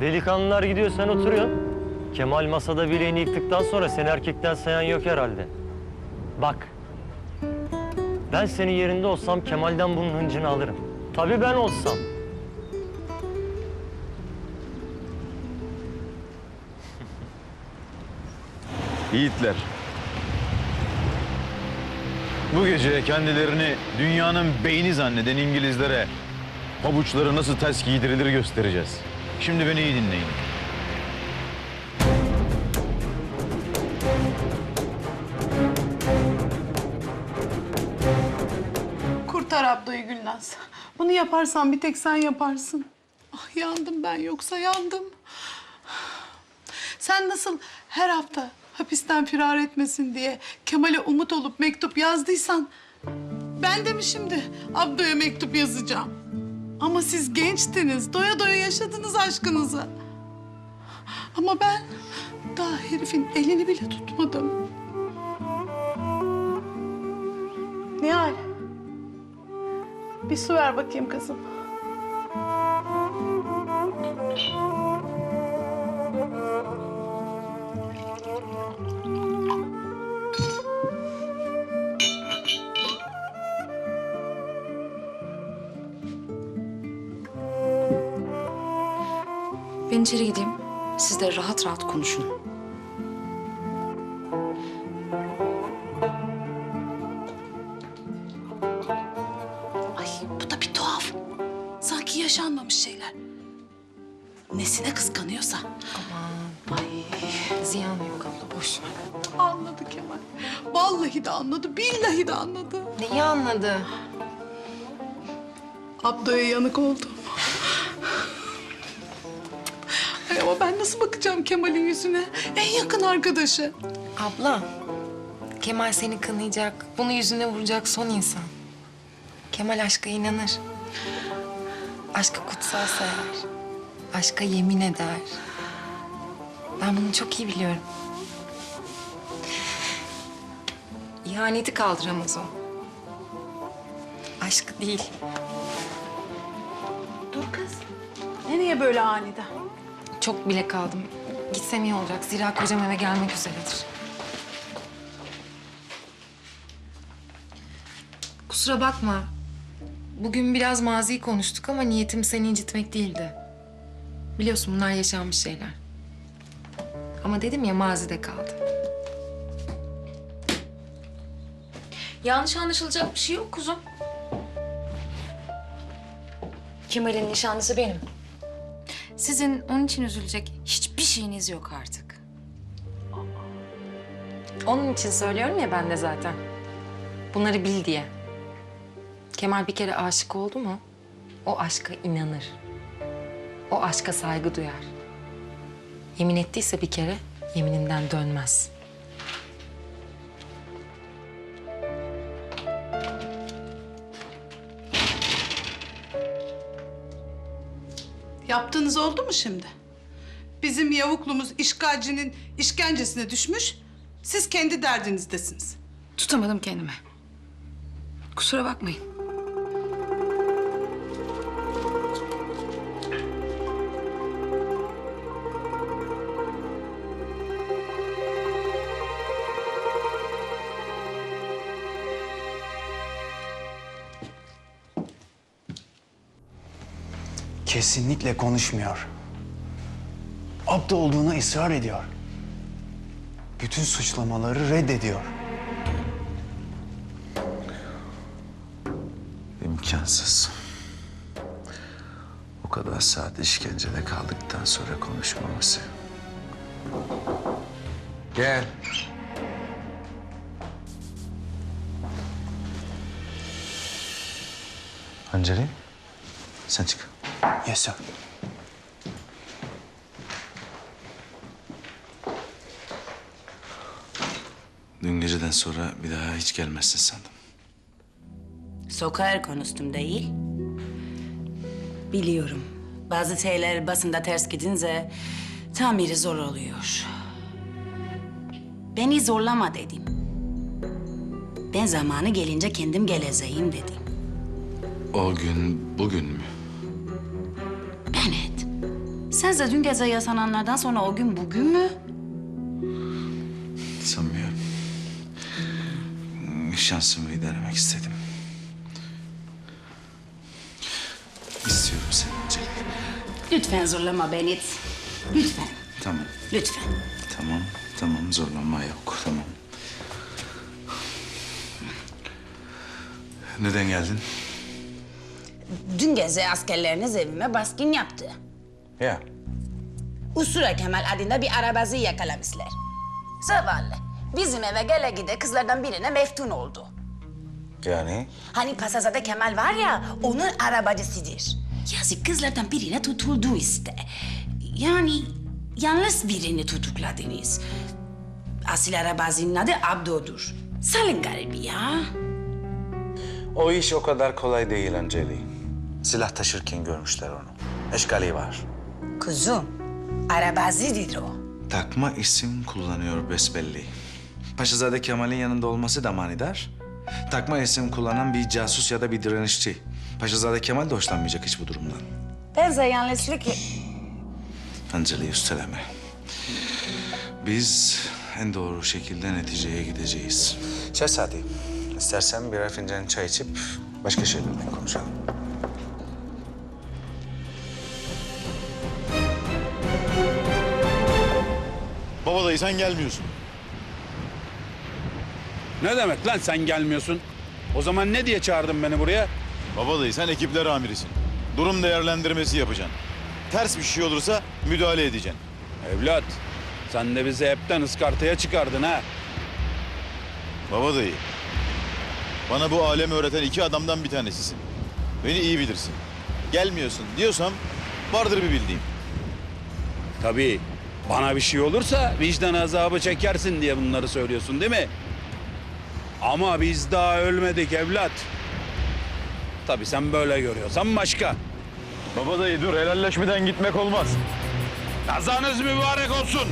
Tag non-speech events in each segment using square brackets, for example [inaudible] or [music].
Delikanlılar gidiyor sen oturuyorsun. Kemal masada bileğini yıktıktan sonra seni erkekten sayan yok herhalde. Bak. Ben senin yerinde olsam Kemal'den bunun hıncını alırım. Tabii ben olsam. [laughs] Yiğitler. Bu gece kendilerini dünyanın beyni zanneden İngilizlere pabuçları nasıl ters giydirilir göstereceğiz. Şimdi beni iyi dinleyin. Kurtar Abdo'yu Gülnaz. Bunu yaparsan bir tek sen yaparsın. Ah yandım ben yoksa yandım. Sen nasıl her hafta hapisten firar etmesin diye Kemal'e umut olup mektup yazdıysan... ...ben de mi şimdi Abdo'ya mektup yazacağım? Ama siz gençtiniz, doya doya yaşadınız aşkınızı. Ama ben daha herifin elini bile tutmadım. Nihal. Bir su ver bakayım kızım. Ben içeri gideyim. Siz de rahat rahat konuşun. Ay bu da bir tuhaf. Sanki yaşanmamış şeyler. Nesine kıskanıyorsa. Aman. Ay ziyan yok abla boş ver. Anladı Kemal. Vallahi de anladı, billahi de anladı. Neyi anladı? Abdo'ya yanık oldum. Ay ama ben nasıl bakacağım Kemal'in yüzüne? En yakın arkadaşı. Abla, Kemal seni kınayacak, bunu yüzüne vuracak son insan. Kemal aşka inanır. Aşkı kutsal sayar. Aşka yemin eder. Ben bunu çok iyi biliyorum. İhaneti kaldıramaz o. Aşkı değil. Dur kız. Nereye böyle aniden? Çok bile kaldım. Gitsem iyi olacak. Zira kocam eve gelmek üzeredir. Kusura bakma. Bugün biraz mazi konuştuk ama niyetim seni incitmek değildi. Biliyorsun bunlar yaşanmış şeyler. Ama dedim ya mazide kaldı. Yanlış anlaşılacak bir şey yok kuzum. Kemal'in nişanlısı benim. Sizin onun için üzülecek hiçbir şeyiniz yok artık. Onun için söylüyorum ya ben de zaten. Bunları bil diye. Kemal bir kere aşık oldu mu o aşka inanır. O aşka saygı duyar. Yemin ettiyse bir kere yemininden dönmez. Yaptığınız oldu mu şimdi? Bizim yavuklumuz işgalcinin işkencesine düşmüş. Siz kendi derdinizdesiniz. Tutamadım kendimi. Kusura bakmayın. Kesinlikle konuşmuyor. Abda olduğuna ısrar ediyor. Bütün suçlamaları reddediyor. İmkansız. O kadar saat işkencede kaldıktan sonra konuşmaması. Gel. Hancari, sen çık. Yes sir. Dün geceden sonra bir daha hiç gelmezsin sandım. Sokağa konuştum değil. Biliyorum. Bazı şeyler basında ters gidince tamiri zor oluyor. Beni zorlama dedim. Ben zamanı gelince kendim geleceğim dedim. O gün bugün mü? Sen Sence dün gece yaşananlardan sonra o gün bugün mü? Sanmıyorum. Şansımı denemek istedim. İstiyorum seni Celil. Lütfen zorlama beni. Lütfen, Tamam, lütfen. tamam, tamam. Zorlanma yok, tamam. Neden geldin? Dün gece askerleriniz evime baskın yaptı. Ya. Usura Kemal adında bir arabazı yakalamışlar. Zavallı. Bizim eve gele gide kızlardan birine meftun oldu. Yani? Hani Pasazade Kemal var ya, onun arabacısıdır. Yazık kızlardan birine tutuldu işte. Yani yalnız birini tutukladınız. Asil arabazının adı Abdo'dur. Salın garibi ya. O iş o kadar kolay değil Anceli. Silah taşırken görmüşler onu. Eşkali var. Kuzum, arabazıdır o. Takma isim kullanıyor besbelli. Paşazade Kemal'in yanında olması da manidar. Takma isim kullanan bir casus ya da bir direnişçi. Paşazade Kemal de hoşlanmayacak hiç bu durumdan. Benze yanlışlık... Anceli üsteleme. Biz en doğru şekilde neticeye gideceğiz. Şehzade, istersen birer fincan çay içip başka şeylerden konuşalım. Sen gelmiyorsun. Ne demek lan sen gelmiyorsun? O zaman ne diye çağırdın beni buraya? Baba dayı sen ekipler amirisin. Durum değerlendirmesi yapacaksın. Ters bir şey olursa müdahale edeceksin. Evlat, sen de bizi hepten ıskartaya çıkardın ha. Baba dayı. Bana bu alemi öğreten iki adamdan bir tanesisin. Beni iyi bilirsin. Gelmiyorsun diyorsam vardır bir bildiğim. Tabii bana bir şey olursa vicdan azabı çekersin diye bunları söylüyorsun değil mi? Ama biz daha ölmedik evlat. Tabii sen böyle görüyorsan başka. Baba dayı dur helalleşmeden gitmek olmaz. Kazanız mübarek olsun.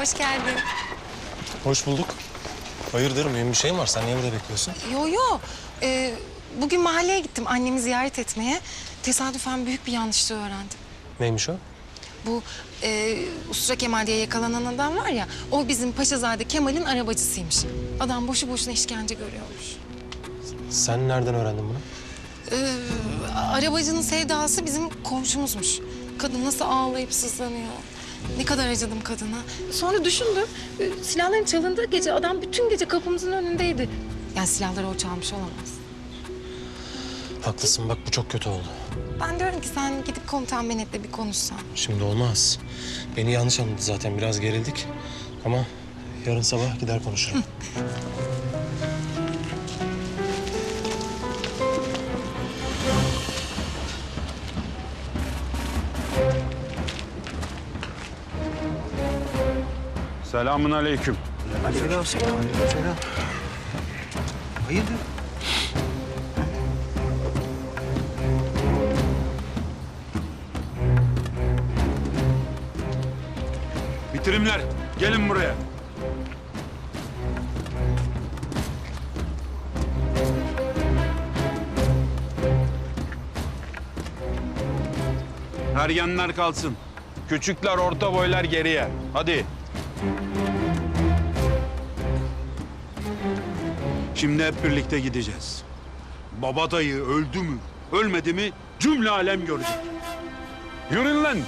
Hoş geldin. Hoş bulduk. Hayırdır mühim bir şey mi var? Sen niye burada bekliyorsun? Yo yo. Ee, bugün mahalleye gittim annemi ziyaret etmeye. Tesadüfen büyük bir yanlışlığı öğrendim. Neymiş o? Bu e, Usra Kemal diye yakalanan adam var ya... ...o bizim Paşazade Kemal'in arabacısıymış. Adam boşu boşuna işkence görüyormuş. Sen nereden öğrendin bunu? Ee, arabacının sevdası bizim komşumuzmuş. Kadın nasıl ağlayıp sızlanıyor. Ne kadar acıdım kadına. Sonra düşündüm. e, Silahların çalındığı gece adam bütün gece kapımızın önündeydi. Yani silahları o çalmış olamaz. Haklısın bak bu çok kötü oldu. Ben diyorum ki sen gidip komutan Benet'le bir konuşsan. Şimdi olmaz. Beni yanlış anladı zaten biraz gerildik. Ama yarın sabah gider konuşurum. [laughs] Selamun aleyküm. Selam, selam, selam. Hayırdır? Bitirimler gelin buraya. Ergenler kalsın. Küçükler, orta boylar geriye. Hadi. Şimdi hep birlikte gideceğiz. Baba dayı öldü mü, ölmedi mi cümle alem görecek. Yürüyün lan.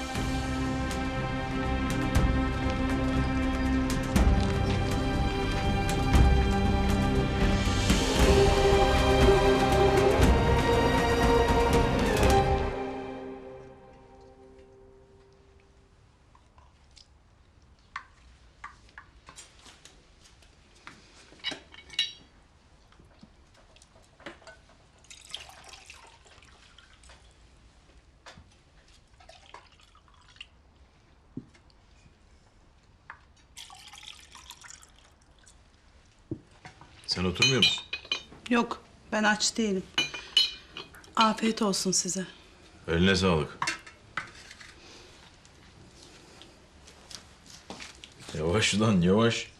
Sen oturmuyor musun? Yok ben aç değilim. Afiyet olsun size. Eline sağlık. Yavaş lan yavaş.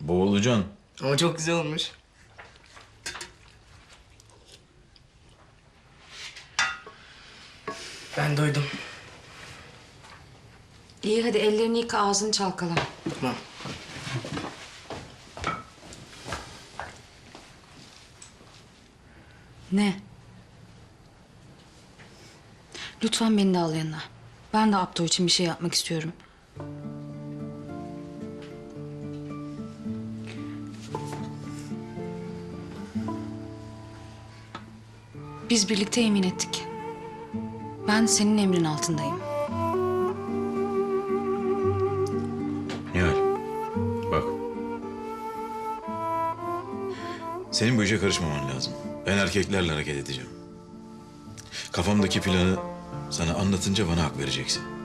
Boğulacaksın. Ama çok güzel olmuş. Ben doydum. İyi hadi ellerini yıka ağzını çalkala. Tamam. Ne? Lütfen beni de al yanına. Ben de Abdo için bir şey yapmak istiyorum. Biz birlikte yemin ettik. Ben senin emrin altındayım. Nihal. Bak. Senin bu işe karışmaman lazım. Ben erkeklerle hareket edeceğim. Kafamdaki planı sana anlatınca bana hak vereceksin.